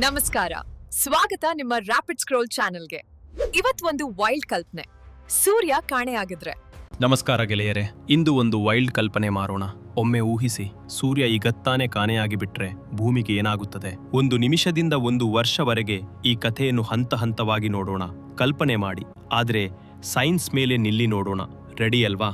ನಮಸ್ಕಾರ. ಸ್ವಾಗತ ನಿಮ್ಮ ರ್ಯಾಪಿಡ್ ಸ್ಕ್ರೋಲ್ ಚಾನೆಲ್ಗೆ. ಇವತ್ ಒಂದು ವೈಲ್ಡ್ ಕಲ್ಪನೆ. ಸೂರ್ಯ ಕಾಣೆ ಆಗಿದ್ರೆ. ನಮಸ್ಕಾರ ಗೆಳೆಯರೆ. ಇಂದು ಒಂದು ವೈಲ್ಡ್ ಕಲ್ಪನೆ ಮಾರೋಣ. ಒಮ್ಮೆ ಊಹಿಸಿ, ಸೂರ್ಯ ಈಗತ್ತಾನೆ ಕಾಣೆಯಾಗಿ ಬಿಟ್ರೆ ಭೂಮಿಗೆ ಏನಾಗುತ್ತದೆ? ಒಂದು ನಿಮಿಷದಿಂದ ಒಂದು ವರ್ಷವರೆಗೆ ಈ ಕಥೆಯನ್ನು ಹಂತ ಹಂತವಾಗಿ ನೋಡೋಣ. ಕಲ್ಪನೆ ಮಾಡಿ. ಆದ್ರೆ ಸೈನ್ಸ್ ಮೇಲೆ ನಿಲ್ಲಿ ನೋಡೋಣ. ರೆಡಿ ಅಲ್ವಾ?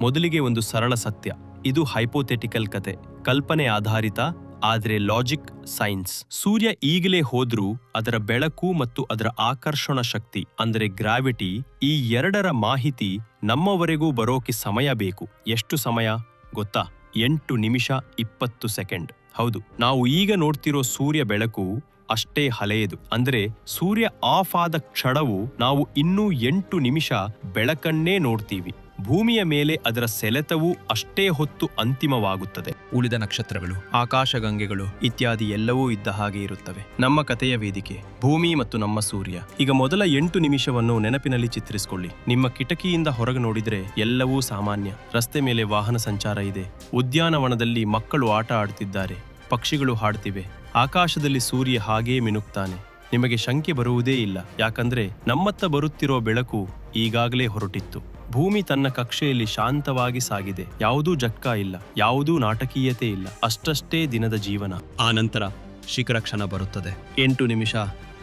ಮೊದಲಿಗೆ ಒಂದು ಸರಳ ಸತ್ಯ. ಇದು ಹೈಪೋಥೆಟಿಕಲ್ ಕತೆ ಕಲ್ಪನೆ ಆಧಾರಿತ ಆದ್ರೆ ಲಾಜಿಕ್ ಸೈನ್ಸ್ ಸೂರ್ಯ ಈಗಲೇ ಹೋದ್ರೂ ಅದರ ಬೆಳಕು ಮತ್ತು ಅದರ ಆಕರ್ಷಣ ಶಕ್ತಿ, ಅಂದರೆ ಗ್ರಾವಿಟಿ ಈ ಎರಡರ ಮಾಹಿತಿ ನಮ್ಮವರೆಗೂ ಬರೋಕೆ ಸಮಯ ಬೇಕು. ಎಷ್ಟು ಸಮಯ? ಗೊತ್ತಾ? ಎಂಟು ನಿಮಿಷ ಇಪ್ಪತ್ತು ಸೆಕೆಂಡ್. ಹೌದು. ನಾವು ಈಗ ನೋಡ್ತಿರೋ ಸೂರ್ಯ ಬೆಳಕು ಅಷ್ಟೇ ಹಳೆಯದು. ಅಂದ್ರೆ ಸೂರ್ಯ ಆಫ್ ಆದ ಕ್ಷಣವು ನಾವು ಇನ್ನೂ ಎಂಟು ನಿಮಿಷ ಬೆಳಕನ್ನೇ ನೋಡ್ತೀವಿ. ಭೂಮಿಯ ಮೇಲೆ ಅದರ ಸೆಲೆತವೂ ಅಷ್ಟೇ ಹೊತ್ತು ಅಂತಿಮವಾಗುತ್ತದೆ. ಉಳಿದ ನಕ್ಷತ್ರಗಳು, ಆಕಾಶಗಂಗೆಗಳು ಇತ್ಯಾದಿ ಎಲ್ಲವೂ ಇದ್ದ ಹಾಗೆ ಇರುತ್ತವೆ. ನಮ್ಮ ಕಥೆಯ ವೇದಿಕೆ, ಭೂಮಿ ಮತ್ತು ನಮ್ಮ ಸೂರ್ಯ. ಈಗ ಮೊದಲ ಎಂಟು ನಿಮಿಷವನ್ನು ನೆನಪಿನಲ್ಲಿ ಚಿತ್ರಿಸಿಕೊಳ್ಳಿ. ನಿಮ್ಮ ಕಿಟಕಿಯಿಂದ ಹೊರಗೆ ನೋಡಿದರೆ ಎಲ್ಲವೂ ಸಾಮಾನ್ಯ. ರಸ್ತೆ ಮೇಲೆ ವಾಹನ ಸಂಚಾರ ಇದೆ. ಉದ್ಯಾನವನದಲ್ಲಿ ಮಕ್ಕಳು ಆಟ ಆಡುತ್ತಿದ್ದಾರೆ. ಪಕ್ಷಿಗಳು ಹಾಡ್ತಿವೆ. ಆಕಾಶದಲ್ಲಿ ಸೂರ್ಯ ಹಾಗೇ ಮಿನುಕ್ತಾನೆ. ನಿಮಗೆ ಶಂಕೆ ಬರುವುದೇ ಇಲ್ಲ. ಯಾಕಂದ್ರೆ ನಮ್ಮತ್ತ ಬರುತ್ತಿರೋ ಬೆಳಕು ಈಗಾಗಲೇ ಹೊರಟಿತ್ತು. ಭೂಮಿ ತನ್ನ ಕಕ್ಷೆಯಲ್ಲಿ ಶಾಂತವಾಗಿ ಸಾಗಿದೆ. ಯಾವುದೂ ಜಕ್ಕ ಇಲ್ಲ, ಯಾವುದೂ ನಾಟಕೀಯತೆ ಇಲ್ಲ, ಅಷ್ಟಷ್ಟೇ ದಿನದ ಜೀವನ. ಆ ನಂತರ ಶಿಖರ ಕ್ಷಣ ಬರುತ್ತದೆ. ಎಂಟು ನಿಮಿಷ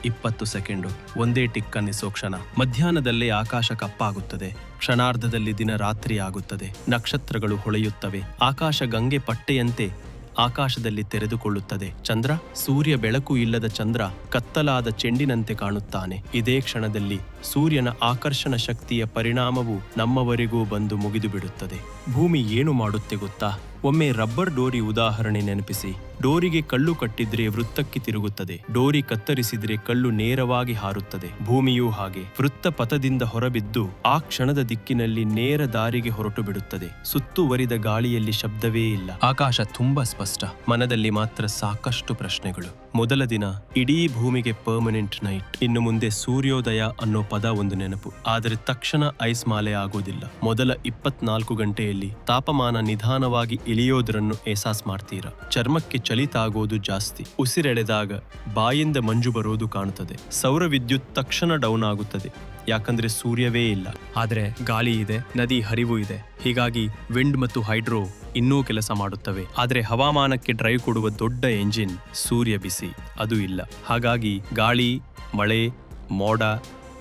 ಇಪ್ಪತ್ತು ಸೆಕೆಂಡು, ಒಂದೇ ಟಿಕ್ ಅನ್ನಿಸೋ ಕ್ಷಣ. ಮಧ್ಯಾಹ್ನದಲ್ಲೇ ಆಕಾಶ ಕಪ್ಪಾಗುತ್ತದೆ. ಕ್ಷಣಾರ್ಧದಲ್ಲಿ ದಿನ ರಾತ್ರಿ ಆಗುತ್ತದೆ. ನಕ್ಷತ್ರಗಳು ಹೊಳೆಯುತ್ತವೆ. ಆಕಾಶ ಗಂಗೆ ಪಟ್ಟೆಯಂತೆ ಆಕಾಶದಲ್ಲಿ ತೆರೆದುಕೊಳ್ಳುತ್ತದೆ. ಚಂದ್ರ ಸೂರ್ಯ ಬೆಳಕು ಇಲ್ಲದ ಚಂದ್ರ ಕತ್ತಲಾದ ಚೆಂಡಿನಂತೆ ಕಾಣುತ್ತಾನೆ. ಇದೇ ಕ್ಷಣದಲ್ಲಿ ಸೂರ್ಯನ ಆಕರ್ಷಣ ಶಕ್ತಿಯ ಪರಿಣಾಮವು ನಮ್ಮವರೆಗೂ ಬಂದು ಮುಗಿದು ಬಿಡುತ್ತದೆ ಭೂಮಿ ಏನು ಮಾಡುತ್ತೆ ಗೊತ್ತಾ? ಒಮ್ಮೆ ರಬ್ಬರ್ ಡೋರಿ ಉದಾಹರಣೆ ನೆನಪಿಸಿ. ಡೋರಿಗೆ ಕಲ್ಲು ಕಟ್ಟಿದ್ರೆ ವೃತ್ತಕ್ಕೆ ತಿರುಗುತ್ತದೆ. ಡೋರಿ ಕತ್ತರಿಸಿದ್ರೆ ಕಲ್ಲು ನೇರವಾಗಿ ಹಾರುತ್ತದೆ. ಭೂಮಿಯೂ ಹಾಗೆ. ವೃತ್ತ ಪಥದಿಂದ ಹೊರಬಿದ್ದು ಆ ಕ್ಷಣದ ದಿಕ್ಕಿನಲ್ಲಿ ನೇರ ದಾರಿಗೆ ಹೊರಟು ಬಿಡುತ್ತದೆ ಸುತ್ತುವರಿದ ಗಾಳಿಯಲ್ಲಿ ಶಬ್ದವೇ ಇಲ್ಲ. ಆಕಾಶ ತುಂಬಾ ಸ್ಪಷ್ಟ ಮನದಲ್ಲಿ ಮಾತ್ರ ಸಾಕಷ್ಟು ಪ್ರಶ್ನೆಗಳು. ಮೊದಲ ದಿನ ಇಡೀ ಭೂಮಿಗೆ ಪರ್ಮನೆಂಟ್ ನೈಟ್ ಇನ್ನು ಮುಂದೆ ಸೂರ್ಯೋದಯ ಅನ್ನೋ ಪದ ಒಂದು ನೆನಪು. ಆದರೆ ತಕ್ಷಣ ಐಸ್ ಮಾಲೆ ಆಗೋದಿಲ್ಲ. ಮೊದಲ ಇಪ್ಪತ್ನಾಲ್ಕು ಗಂಟೆಯಲ್ಲಿ ತಾಪಮಾನ ನಿಧಾನವಾಗಿ ಇಳಿಯೋದ್ರನ್ನು ಎಹಸಾಸ್ ಮಾಡ್ತೀರಾ? ಚರ್ಮಕ್ಕೆ ಚಳಿ ತಾಗೋದು ಜಾಸ್ತಿ. ಉಸಿರೆಳೆದಾಗ ಬಾಯಿಂದ ಮಂಜು ಬರೋದು ಕಾಣುತ್ತದೆ. ಸೌರ ವಿದ್ಯುತ್ ತಕ್ಷಣ ಡೌನ್ ಆಗುತ್ತದೆ. ಯಾಕಂದ್ರೆ ಸೂರ್ಯವೇ ಇಲ್ಲ. ಆದರೆ ಗಾಳಿ ಇದೆ, ನದಿ ಹರಿವು ಇದೆ. ಹೀಗಾಗಿ ವಿಂಡ್ ಮತ್ತು ಹೈಡ್ರೋ ಇನ್ನೂ ಕೆಲಸ ಮಾಡುತ್ತವೆ. ಆದರೆ ಹವಾಮಾನಕ್ಕೆ ಡ್ರೈವ್ ಕೊಡುವ ದೊಡ್ಡ ಎಂಜಿನ್ ಸೂರ್ಯ ಬಿಸಿ, ಅದು ಇಲ್ಲ. ಹಾಗಾಗಿ ಗಾಳಿ, ಮಳೆ, ಮೋಡ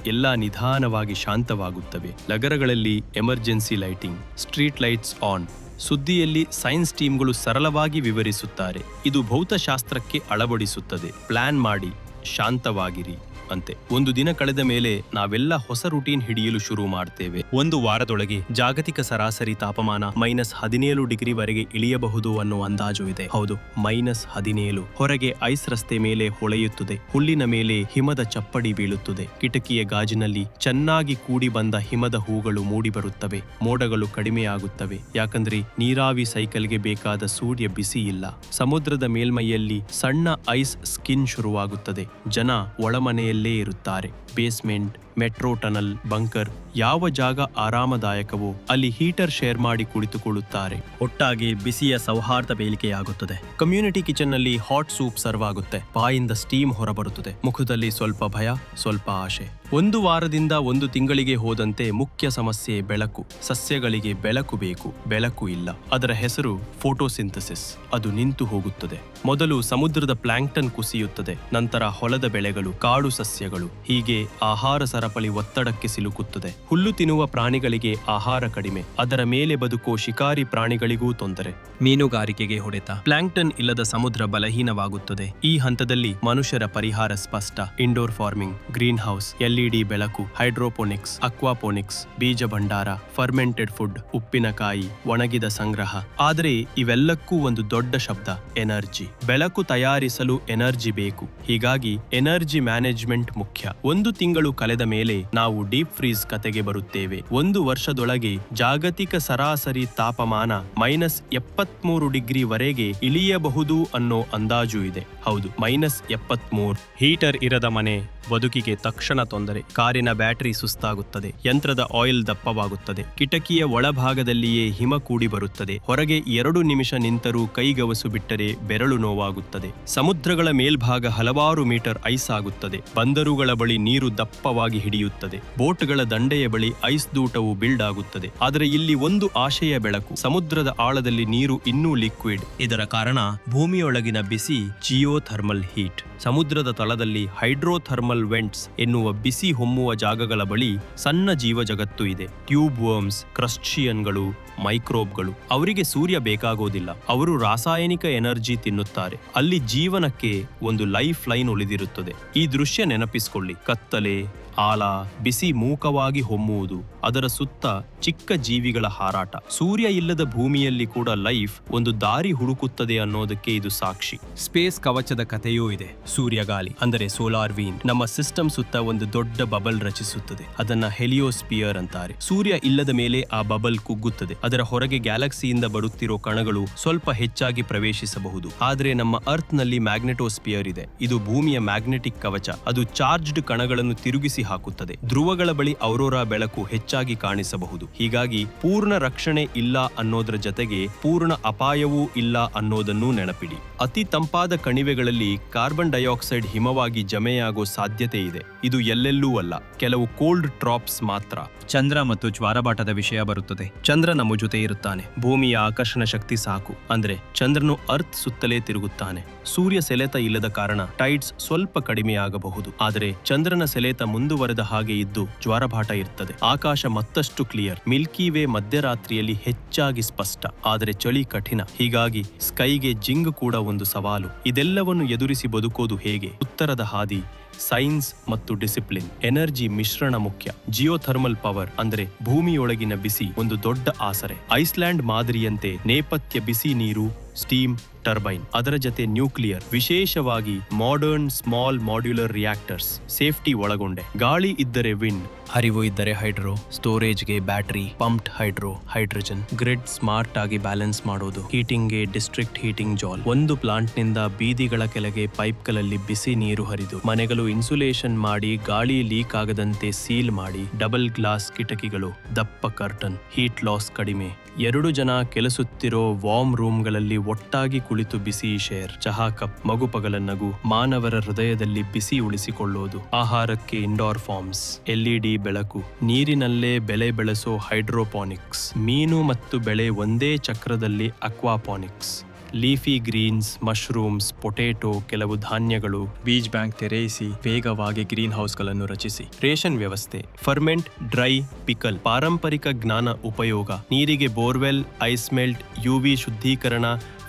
ಎಲ್ಲ ನಿಧಾನವಾಗಿ ಶಾಂತವಾಗುತ್ತವೆ. ನಗರಗಳಲ್ಲಿ emergency lighting, street lights on. ಸುದ್ದಿಯಲ್ಲಿ science ಟೀಮ್ಗಳು ಸರಳವಾಗಿ ವಿವರಿಸುತ್ತಾರೆ. ಇದು ಭೌತಶಾಸ್ತ್ರಕ್ಕೆ ಅಳವಡಿಸುತ್ತದೆ. ಪ್ಲಾನ್ ಮಾಡಿ, ಶಾಂತವಾಗಿರಿ. ಅಂತೆ. ಒಂದು ದಿನ ಕಳೆದ ಮೇಲೆ ನಾವೆಲ್ಲ ಹೊಸ ರುಟೀನ್ ಹಿಡಿಯಲು ಶುರು ಮಾಡ್ತೇವೆ. ಒಂದು ವಾರದೊಳಗೆ ಜಾಗತಿಕ ಸರಾಸರಿ ತಾಪಮಾನ ಮೈನಸ್ ಹದಿನೇಳು ಡಿಗ್ರಿವರೆಗೆ ಇಳಿಯಬಹುದು ಅನ್ನೋ ಅಂದಾಜು ಇದೆ. ಹೌದು ಮೈನಸ್ ಹದಿನೇಳು. ಹೊರಗೆ ಐಸ್ ರಸ್ತೆ ಮೇಲೆ ಹೊಳೆಯುತ್ತದೆ. ಹುಲ್ಲಿನ ಮೇಲೆ ಹಿಮದ ಚಪ್ಪಡಿ ಬೀಳುತ್ತದೆ. ಕಿಟಕಿಯ ಗಾಜಿನಲ್ಲಿ ಚೆನ್ನಾಗಿ ಕೂಡಿ ಬಂದ ಹಿಮದ ಹೂಗಳು ಮೂಡಿಬರುತ್ತವೆ. ಮೋಡಗಳು ಕಡಿಮೆಯಾಗುತ್ತವೆ. ಯಾಕಂದ್ರೆ ನೀರಾವಿ ಸೈಕಲ್ಗೆ ಬೇಕಾದ ಸೂರ್ಯ ಬಿಸಿ ಇಲ್ಲ. ಸಮುದ್ರದ ಮೇಲ್ಮೈಯಲ್ಲಿ ಸಣ್ಣ ಐಸ್ ಸ್ಕಿನ್ ಶುರುವಾಗುತ್ತದೆ. ಜನ ಒಳಮನೆಯಲ್ಲೇ ಇರುತ್ತಾರೆ. ಬೇಸ್ಮೆಂಟ್ ಮೆಟ್ರೋ ಟನಲ್, ಬಂಕರ್, ಯಾವ ಜಾಗ ಆರಾಮದಾಯಕವೋ ಅಲ್ಲಿ ಹೀಟರ್ ಶೇರ್ ಮಾಡಿ ಕುಳಿತುಕೊಳ್ಳುತ್ತಾರೆ. ಒಟ್ಟಾಗಿ ಬಿಸಿಯ ಸೌಹಾರ್ದ ಬೇಲಿಕೆಯಾಗುತ್ತದೆ. ಕಮ್ಯುನಿಟಿ ಕಿಚನ್ನಲ್ಲಿ ಹಾಟ್ ಸೂಪ್ ಸರ್ವ್ ಆಗುತ್ತೆ. ಬಾಯಿಂದ ಸ್ಟೀಮ್ ಹೊರಬರುತ್ತದೆ. ಮುಖದಲ್ಲಿ ಸ್ವಲ್ಪ ಭಯ, ಸ್ವಲ್ಪ ಆಶೆ. ಒಂದು ವಾರದಿಂದ ಒಂದು ತಿಂಗಳಿಗೆ ಹೋದಂತೆ ಮುಖ್ಯ ಸಮಸ್ಯೆ ಬೆಳಕು. ಸಸ್ಯಗಳಿಗೆ ಬೆಳಕು ಬೇಕು. ಬೆಳಕು ಇಲ್ಲ. ಅದರ ಹೆಸರು ಫೋಟೋಸಿಂಥಸಿಸ್. ಅದು ನಿಂತು ಹೋಗುತ್ತದೆ. ಮೊದಲು ಸಮುದ್ರದ ಪ್ಲಾಂಕ್ಟನ್ ಕುಸಿಯುತ್ತದೆ. ನಂತರ ಹೊಲದ ಬೆಳೆಗಳು, ಕಾಡು ಸಸ್ಯಗಳು, ಹೀಗೆ ಆಹಾರ ಸರಪಳಿ ಒತ್ತಡಕ್ಕೆ ಸಿಲುಕುತ್ತದೆ. ಹುಲ್ಲು ತಿನ್ನುವ ಪ್ರಾಣಿಗಳಿಗೆ ಆಹಾರ ಕಡಿಮೆ. ಅದರ ಮೇಲೆ ಬದುಕೋ ಶಿಕಾರಿ ಪ್ರಾಣಿಗಳಿಗೂ ತೊಂದರೆ. ಮೀನುಗಾರಿಕೆಗೆ ಹೊಡೆತ. ಪ್ಲಾಂಕ್ಟನ್ ಇಲ್ಲದ ಸಮುದ್ರ ಬಲಹೀನವಾಗುತ್ತದೆ. ಈ ಹಂತದಲ್ಲಿ ಮನುಷ್ಯರ ಪರಿಹಾರ ಸ್ಪಷ್ಟ. Indoor farming greenhouse LED ಬೆಳಕು, ಹೈಡ್ರೋಪೋನಿಕ್ಸ್, ಅಕ್ವಾಪೋನಿಕ್ಸ್ ಬೀಜ ಭಂಡಾರ ಫರ್ಮೆಂಟೆಡ್ ಫುಡ್, ಉಪ್ಪಿನಕಾಯಿ, ಒಣಗಿದ ಸಂಗ್ರಹ. ಆದರೆ ಇವೆಲ್ಲಕ್ಕೂ ಒಂದು ದೊಡ್ಡ ಶಬ್ದ, ಎನರ್ಜಿ. ಬೆಳಕು ತಯಾರಿಸಲು ಎನರ್ಜಿ ಬೇಕು. ಹೀಗಾಗಿ ಎನರ್ಜಿ ಮ್ಯಾನೇಜ್ಮೆಂಟ್ ಮುಖ್ಯ. ಒಂದು ತಿಂಗಳು ಕಳೆದ ಮೇಲೆ ನಾವು ಡೀಪ್ ಫ್ರೀಸ್ ಕತೆಗೆ ಬರುತ್ತೇವೆ. ಒಂದು ವರ್ಷದೊಳಗೆ ಜಾಗತಿಕ ಸರಾಸರಿ ತಾಪಮಾನ ಮೈನಸ್ ಎಪ್ಪತ್ಮೂರು ಡಿಗ್ರಿ ವರೆಗೆ ಇಳಿಯಬಹುದು ಅನ್ನೋ ಅಂದಾಜು ಇದೆ. ಹೌದು, ಮೈನಸ್ ಎಪ್ಪತ್ಮೂರು. ಹೀಟರ್ ಇರದ ಮನೆ ಬದುಕಿಗೆ ತಕ್ಷಣ ತೊಂದರೆ. ಕಾರಿನ ಬ್ಯಾಟರಿ ಸುಸ್ತಾಗುತ್ತದೆ. ಯಂತ್ರದ ಆಯಿಲ್ ದಪ್ಪವಾಗುತ್ತದೆ. ಕಿಟಕಿಯ ಒಳಭಾಗದಲ್ಲಿಯೇ ಹಿಮ ಕೂಡಿ ಬರುತ್ತದೆ. ಹೊರಗೆ ಎರಡು ನಿಮಿಷ ನಿಂತರೂ ಕೈಗವಸು ಬಿಟ್ಟರೆ ಬೆರಳು ನೋವಾಗುತ್ತದೆ. ಸಮುದ್ರಗಳ ಮೇಲ್ಭಾಗ ಹಲವಾರು ಮೀಟರ್ ಐಸ್ ಆಗುತ್ತದೆ. ಬಂದರುಗಳ ಬಳಿ ನೀರು ದಪ್ಪವಾಗಿ ಹಿಡಿಯುತ್ತದೆ. ಬೋಟ್ಗಳ ದಂಡೆಯ ಬಳಿ ಐಸ್ ದೂಟವು ಬಿಲ್ಡ್ ಆಗುತ್ತದೆ. ಆದರೆ ಇಲ್ಲಿ ಒಂದು ಆಶಯ ಬೆಳಕು, ಸಮುದ್ರದ ಆಳದಲ್ಲಿ ನೀರು ಇನ್ನೂ ಲಿಕ್ವಿಡ್. ಇದರ ಕಾರಣ ಭೂಮಿಯೊಳಗಿನ ಬಿಸಿ ಜಿಯೋಥರ್ಮಲ್ ಹೀಟ್. ಸಮುದ್ರದ ತಳದಲ್ಲಿ ಹೈಡ್ರೋಥರ್ಮಲ್ ವೆಂಟ್ಸ್ ಎನ್ನುವ ಬಿಸಿ ಹೊಮ್ಮುವ ಜಾಗಗಳ ಬಳಿ ಸಣ್ಣ ಜೀವ ಜಗತ್ತು ಇದೆ. ಟ್ಯೂಬ್ ವರ್ಮ್ಸ್ ಕ್ರಸ್ಟಿಯನ್ಗಳು ಮೈಕ್ರೋಬ್ಗಳು. ಅವರಿಗೆ ಸೂರ್ಯ ಬೇಕಾಗೋದಿಲ್ಲ. ಅವರು ರಾಸಾಯನಿಕ ಎನರ್ಜಿ ತಿನ್ನುತ್ತಾರೆ. ಅಲ್ಲಿ ಜೀವನಕ್ಕೆ ಒಂದು ಲೈಫ್ ಲೈನ್ ಉಳಿದಿರುತ್ತದೆ. ಈ ದೃಶ್ಯ ನೆನಪಿಸಿಕೊಳ್ಳಿ. ಕತ್ತಲೆ ಆಲ ಬಿಸಿ ಮೂಕವಾಗಿ ಹೊಮ್ಮುವುದು. ಅದರ ಸುತ್ತ ಚಿಕ್ಕ ಜೀವಿಗಳ ಹಾರಾಟ. ಸೂರ್ಯ ಇಲ್ಲದ ಭೂಮಿಯಲ್ಲಿ ಕೂಡ ಲೈಫ್ ಒಂದು ದಾರಿ ಹುಡುಕುತ್ತದೆ ಅನ್ನೋದಕ್ಕೆ ಇದು ಸಾಕ್ಷಿ. ಸ್ಪೇಸ್ ಕವಚದ ಕಥೆಯೂ ಇದೆ. ಸೂರ್ಯಗಾಲಿ ಅಂದರೆ ಸೋಲಾರ್ ವೀನ್, ನಮ್ಮ ಸಿಸ್ಟಮ್ ಸುತ್ತ ಒಂದು ದೊಡ್ಡ ಬಬಲ್ ರಚಿಸುತ್ತದೆ. ಅದನ್ನ ಹೆಲಿಯೋಸ್ಪಿಯರ್ ಅಂತಾರೆ. ಸೂರ್ಯ ಇಲ್ಲದ ಮೇಲೆ ಆ ಬಬಲ್ ಕುಗ್ಗುತ್ತದೆ. ಅದರ ಹೊರಗೆ ಗ್ಯಾಲಕ್ಸಿಯಿಂದ ಬರುತ್ತಿರೋ ಕಣಗಳು ಸ್ವಲ್ಪ ಹೆಚ್ಚಾಗಿ ಪ್ರವೇಶಿಸಬಹುದು. ಆದರೆ ನಮ್ಮ ಅರ್ತ್ನಲ್ಲಿ ಮ್ಯಾಗ್ನೆಟೋಸ್ಪಿಯರ್ ಇದೆ. ಇದು ಭೂಮಿಯ ಮ್ಯಾಗ್ನೆಟಿಕ್ ಕವಚ. ಅದು ಚಾರ್ಜ್ಡ್ ಕಣಗಳನ್ನು ತಿರುಗಿಸಿ ಹಾಕುತ್ತದೆ. ಧ್ರುವಗಳ ಬಳಿ ಔರೋರಾ ಬೆಳಕು ಹೆಚ್ಚಾಗಿ ಕಾಣಿಸಬಹುದು. ಹೀಗಾಗಿ ಪೂರ್ಣ ರಕ್ಷಣೆ ಇಲ್ಲ ಅನ್ನೋದ್ರ ಜೊತೆಗೆ ಪೂರ್ಣ ಅಪಾಯವೂ ಇಲ್ಲ ಅನ್ನೋದನ್ನೂ ನೆನಪಿಡಿ. ಅತಿ ತಂಪಾದ ಕಣಿವೆಗಳಲ್ಲಿ ಕಾರ್ಬನ್ ಡೈಆಕ್ಸೈಡ್ ಹಿಮವಾಗಿ ಜಮೆಯಾಗೋ ಸಾಧ್ಯತೆ ಇದೆ. ಇದು ಎಲ್ಲೆಲ್ಲೂ ಅಲ್ಲ ಕೆಲವು ಕೋಲ್ಡ್ ಟ್ರಾಪ್ಸ್ ಮಾತ್ರ. ಚಂದ್ರ ಮತ್ತು ಜ್ವಾರಬಾಟದ ವಿಷಯ ಬರುತ್ತದೆ. ಚಂದ್ರ ನಮ್ಮ ಜೊತೆ ಇರುತ್ತಾನೆ. ಭೂಮಿಯ ಆಕರ್ಷಣ ಶಕ್ತಿ ಸಾಕು. ಅಂದ್ರೆ ಚಂದ್ರನು ಅರ್ತ್ ಸುತ್ತಲೇ ತಿರುಗುತ್ತಾನೆ. ಸೂರ್ಯ ಸೆಲೆತ ಇಲ್ಲದ ಕಾರಣ ಟೈಡ್ಸ್ ಸ್ವಲ್ಪ ಕಡಿಮೆಯಾಗಬಹುದು. ಆದರೆ ಚಂದ್ರನ ಸೆಲೆತ ಮುಂದುವರೆದ ಹಾಗೆ ಇದ್ದು ಜ್ವಾರಭಾಟ ಇರ್ತದೆ. ಆಕಾಶ ಮತ್ತಷ್ಟು ಕ್ಲಿಯರ್ ಮಿಲ್ಕಿ ವೇ ಮಧ್ಯರಾತ್ರಿಯಲ್ಲಿ ಹೆಚ್ಚಾಗಿ ಸ್ಪಷ್ಟ. ಆದರೆ ಚಳಿ ಕಠಿಣ. ಹೀಗಾಗಿ ಸ್ಕೈಗೆ ಜಿಂಗ್ ಕೂಡ ಒಂದು ಸವಾಲು. ಇದೆಲ್ಲವನ್ನು ಎದುರಿಸಿ ಬದುಕೋದು ಹೇಗೆ? ಉತ್ತರದ ಹಾದಿ ಸೈನ್ಸ್ ಮತ್ತು ಡಿಸಿಪ್ಲಿನ್ ಎನರ್ಜಿ ಮಿಶ್ರಣ ಮುಖ್ಯ. ಜಿಯೋಥರ್ಮಲ್ ಪವರ್ ಅಂದ್ರೆ ಭೂಮಿಯೊಳಗಿನ ಬಿಸಿ, ಒಂದು ದೊಡ್ಡ ಆಸರೆ. ಐಸ್ಲ್ಯಾಂಡ್ ಮಾದರಿಯಂತೆ ನೇಪಥ್ಯ ಬಿಸಿ ನೀರು ಸ್ಟೀಮ್ ಟರ್ಬೈನ್ ಅದರ ಜತೆ ನ್ಯೂಕ್ಲಿಯರ್ ವಿಶೇಷವಾಗಿ modern small modular reactors safety ಒಳಗೊಂಡೆ. ಗಾಳಿ ಇದ್ದರೆ ವಿಂಡ್ ಹರಿವು ಇದ್ದರೆ hydro ಸ್ಟೋರೇಜ್ಗೆ battery pumped hydro hydrogen grid smart ಆಗಿ ಬ್ಯಾಲೆನ್ಸ್ ಮಾಡೋದು ಹೀಟಿಂಗ್ಗೆ ಡಿಸ್ಟ್ರಿಕ್ಟ್ ಹೀಟಿಂಗ್ ಜಾಲ್ ಒಂದು ಪ್ಲಾಂಟ್ನಿಂದ ಬೀದಿಗಳ ಕೆಳಗೆ ಪೈಪ್ಗಳಲ್ಲಿ ಬಿಸಿ ನೀರು ಹರಿದು, ಮನೆಗಳು ಇನ್ಸುಲೇಷನ್ ಮಾಡಿ, ಗಾಳಿ ಲೀಕ್ ಆಗದಂತೆ ಸೀಲ್ ಮಾಡಿ ಡಬಲ್ ಗ್ಲಾಸ್ ಕಿಟಕಿಗಳು, ದಪ್ಪ ಕರ್ಟನ್ ಹೀಟ್ ಲಾಸ್ ಕಡಿಮೆ. ಎರಡು ಜನ ಕೆಲಸುತ್ತಿರೋ ವಾರ್ಮ್ ರೂಮ್ಗಳಲ್ಲಿ ಒಟ್ಟಾಗಿ ಕುಳಿತು ಬಿಸಿ ಶೇರ್, ಚಹಾ ಕಪ್ ಮಗುಪಗಲ ನಗು, ಮಾನವರ ಹೃದಯದಲ್ಲಿ ಬಿಸಿ ಉಳಿಸಿಕೊಳ್ಳೋದು. ಆಹಾರಕ್ಕೆ ಇಂಡೋರ್ ಫಾರ್ಮ್ಸ್ ಎಲ್ಇಡಿ ಬೆಳಕು, ನೀರಿನಲ್ಲೇ ಬೆಳೆ ಬೆಳೆಸೋ ಹೈಡ್ರೋಪಾನಿಕ್ಸ್ ಮೀನು ಮತ್ತು ಬೆಳೆ ಒಂದೇ ಚಕ್ರದಲ್ಲಿ aquaponics leafy greens mushrooms potato ಕೆಲವು ಧಾನ್ಯಗಳು ಬೀಜ್ ಬ್ಯಾಂಕ್ ತೆರೆಯಿಸಿ, ವೇಗವಾಗಿ ಗ್ರೀನ್ ಹೌಸ್ಗಳನ್ನು ರಚಿಸಿ. ರೇಷನ್ ವ್ಯವಸ್ಥೆ ಫರ್ಮೆಂಟ್ ಡ್ರೈ ಪಿಕಲ್ ಪಾರಂಪರಿಕ ಜ್ಞಾನ ಉಪಯೋಗ, ನೀರಿಗೆ ಬೋರ್ವೆಲ್ ಐಸ್ ಮೆಲ್ಟ್ ಯುವಿ ಶುದ್ಧೀಕರಣ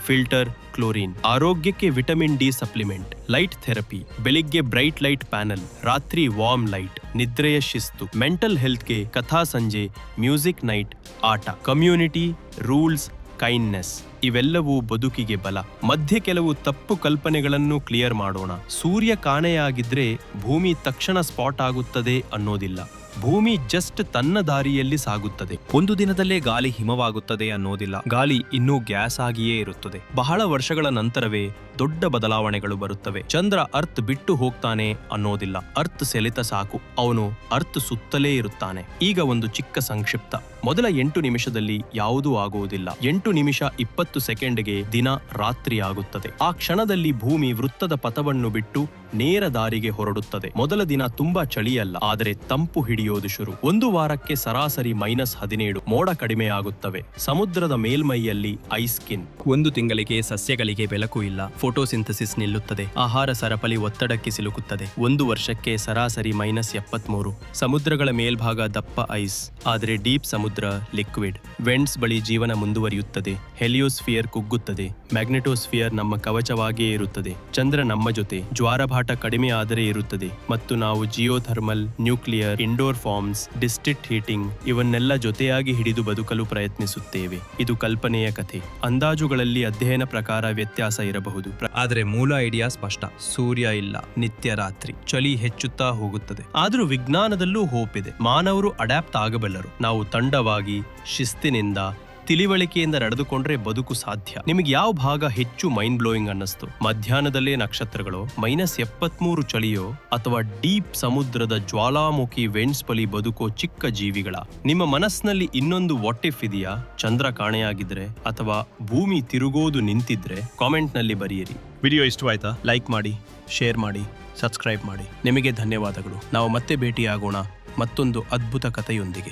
ಫಿಲ್ಟರ್ ಕ್ಲೋರಿನ್ ಆರೋಗ್ಯಕ್ಕೆ vitamin D supplement light therapy ಬೆಳಿಗ್ಗೆ ಬ್ರೈಟ್ ಲೈಟ್ ಪ್ಯಾನಲ್ ರಾತ್ರಿ ವಾರ್ಮ್ ಲೈಟ್ ನಿದ್ರೆಯ ಶಿಸ್ತು. ಮೆಂಟಲ್ ಹೆಲ್ತ್ಗೆ ಕಥಾ ಸಂಜೆ ಮ್ಯೂಸಿಕ್ ನೈಟ್ ಆಟ. ಕಮ್ಯುನಿಟಿ ರೂಲ್ಸ್ ಕೈಂಡ್ನೆಸ್ ಇವೆಲ್ಲವೂ ಬದುಕಿಗೆ ಬಲ. ಮಧ್ಯೆ ಕೆಲವು ತಪ್ಪು ಕಲ್ಪನೆಗಳನ್ನು ಕ್ಲಿಯರ್ ಮಾಡೋಣ. ಸೂರ್ಯ ಕಾಣೆಯಾಗಿದ್ರೆ ಭೂಮಿ ತಕ್ಷಣ ಸ್ಪಾಟ್ ಆಗುತ್ತದೆ ಅನ್ನೋದಿಲ್ಲ. ಭೂಮಿ ಜಸ್ಟ್ ತನ್ನ ದಾರಿಯಲ್ಲಿ ಸಾಗುತ್ತದೆ. ಒಂದು ದಿನದಲ್ಲೇ ಗಾಳಿ ಹಿಮವಾಗುತ್ತದೆ ಅನ್ನೋದಿಲ್ಲ. ಗಾಳಿ ಇನ್ನೂ ಗ್ಯಾಸ್ ಆಗಿಯೇ ಇರುತ್ತದೆ. ಬಹಳ ವರ್ಷಗಳ ನಂತರವೇ ದೊಡ್ಡ ಬದಲಾವಣೆಗಳು ಬರುತ್ತವೆ. ಚಂದ್ರ ಅರ್ತ್ ಬಿಟ್ಟು ಹೋಗ್ತಾನೆ ಅನ್ನೋದಿಲ್ಲ. ಅರ್ತ್ ಸೆಳೆತ ಸಾಕು. ಅವನು ಅರ್ತ್ ಸುತ್ತಲೇ ಇರುತ್ತಾನೆ. ಈಗ ಒಂದು ಚಿಕ್ಕ ಸಂಕ್ಷಿಪ್ತ. ಮೊದಲ ಎಂಟು ನಿಮಿಷದಲ್ಲಿ ಯಾವುದೂ ಆಗುವುದಿಲ್ಲ. ಎಂಟು ನಿಮಿಷ ಇಪ್ಪತ್ತು ಸೆಕೆಂಡ್ಗೆ ದಿನ ರಾತ್ರಿ ಆಗುತ್ತದೆ. ಆ ಕ್ಷಣದಲ್ಲಿ ಭೂಮಿ ವೃತ್ತದ ಪಥವನ್ನು ಬಿಟ್ಟು ನೇರ ದಾರಿಗೆ ಹೊರಡುತ್ತದೆ. ಮೊದಲ ದಿನ ತುಂಬಾ ಚಳಿಯಲ್ಲ, ಆದರೆ ತಂಪು ಹಿಡಿಯೋದು ಶುರು. ಒಂದು ವಾರಕ್ಕೆ ಸರಾಸರಿ ಮೈನಸ್ ಹದಿನೇಳು, ಮೋಡ ಕಡಿಮೆಯಾಗುತ್ತವೆ ಸಮುದ್ರದ ಮೇಲ್ಮೈಯಲ್ಲಿ ಐಸ್ ಸ್ಕಿನ್. ಒಂದು ತಿಂಗಳಿಗೆ ಸಸ್ಯಗಳಿಗೆ ಬೆಳಕು ಇಲ್ಲ, ಫೋಟೋಸಿಂಥಸಿಸ್ ನಿಲ್ಲುತ್ತದೆ. ಆಹಾರ ಸರಪಳಿ ಒತ್ತಡಕ್ಕೆ ಸಿಲುಕುತ್ತದೆ. ಒಂದು ವರ್ಷಕ್ಕೆ ಸರಾಸರಿ ಮೈನಸ್ ಎಪ್ಪತ್ಮೂರು. ಸಮುದ್ರಗಳ ಮೇಲ್ಭಾಗ ದಪ್ಪ ಐಸ್, ಆದರೆ ಡೀಪ್ ಸಮುದ್ರ ಲಿಕ್ವಿಡ್ ವೆಂಟ್ಸ್ ಬಳಿ ಜೀವನ ಮುಂದುವರಿಯುತ್ತದೆ. ಹೆಲಿಯೋಸ್ಫಿಯರ್ ಕುಗ್ಗುತ್ತದೆ. ಮ್ಯಾಗ್ನೆಟೋಸ್ಫಿಯರ್ ನಮ್ಮ ಕವಚವಾಗಿಯೇ ಇರುತ್ತದೆ. ಚಂದ್ರ ನಮ್ಮ ಜೊತೆ, ಜ್ವಾರಭಾಟ ಕಡಿಮೆ ಆದರೆ ಇರುತ್ತದೆ. ಮತ್ತು ನಾವು geothermal nuclear indoor farms district heating ಇವನ್ನೆಲ್ಲ ಜೊತೆಯಾಗಿ ಹಿಡಿದು ಬದುಕಲು ಪ್ರಯತ್ನಿಸುತ್ತೇವೆ. ಇದು ಕಲ್ಪನೆಯ ಕಥೆ. ಅಂದಾಜುಗಳಲ್ಲಿ ಅಧ್ಯಯನ ಪ್ರಕಾರ ವ್ಯತ್ಯಾಸ ಇರಬಹುದು. ಆದರೆ ಮೂಲ ಐಡಿಯಾ ಸ್ಪಷ್ಟ. ಸೂರ್ಯ ಇಲ್ಲ, ನಿತ್ಯ ರಾತ್ರಿ, ಚಳಿ ಹೆಚ್ಚುತ್ತಾ ಹೋಗುತ್ತದೆ. ಆದರೂ ವಿಜ್ಞಾನದಲ್ಲೂ ಹೋಪ್ ಇದೆ. ಮಾನವರು ಅಡ್ಯಾಪ್ಟ್ ಆಗಬಲ್ಲರು. ನಾವು ತಂಡವಾಗಿ ಶಿಸ್ತಿನಿಂದ ತಿಳಿವಳಿಕೆಯಿಂದ ನಡೆದುಕೊಂಡ್ರೆ ಬದುಕು ಸಾಧ್ಯ. ನಿಮಗೆ ಯಾವ ಭಾಗ ಹೆಚ್ಚು ಮೈಂಡ್ ಬ್ಲೋಯಿಂಗ್ ಅನ್ನಿಸ್ತು? ಮಧ್ಯಾಹ್ನದಲ್ಲೇ ನಕ್ಷತ್ರಗಳು ಮೈನಸ್ ಎಪ್ಪತ್ಮೂರು ಚಳಿಯೋ ಅಥವಾ ಡೀಪ್ ಸಮುದ್ರದ ಜ್ವಾಲಾಮುಖಿ ವೆಣ್ಸ್ಪಲಿ ಬದುಕೋ ಚಿಕ್ಕ ಜೀವಿಗಳ? ನಿಮ್ಮ ಮನಸ್ಸಿನಲ್ಲಿ ಇನ್ನೊಂದು ವಾಟಿಫ್ ಇದೆಯಾ? ಚಂದ್ರ ಕಾಣೆಯಾಗಿದ್ರೆ ಅಥವಾ ಭೂಮಿ ತಿರುಗೋದು ನಿಂತಿದ್ರೆ ಕಾಮೆಂಟ್ನಲ್ಲಿ ಬರೆಯಿರಿ. ವಿಡಿಯೋ ಇಷ್ಟವಾಯ್ತಾ? ಲೈಕ್ ಮಾಡಿ ಶೇರ್ ಮಾಡಿ ಸಬ್ಸ್ಕ್ರೈಬ್ ಮಾಡಿ. ನಿಮಗೆ ಧನ್ಯವಾದಗಳು. ನಾವು ಮತ್ತೆ ಭೇಟಿಯಾಗೋಣ ಮತ್ತೊಂದು ಅದ್ಭುತ ಕಥೆಯೊಂದಿಗೆ.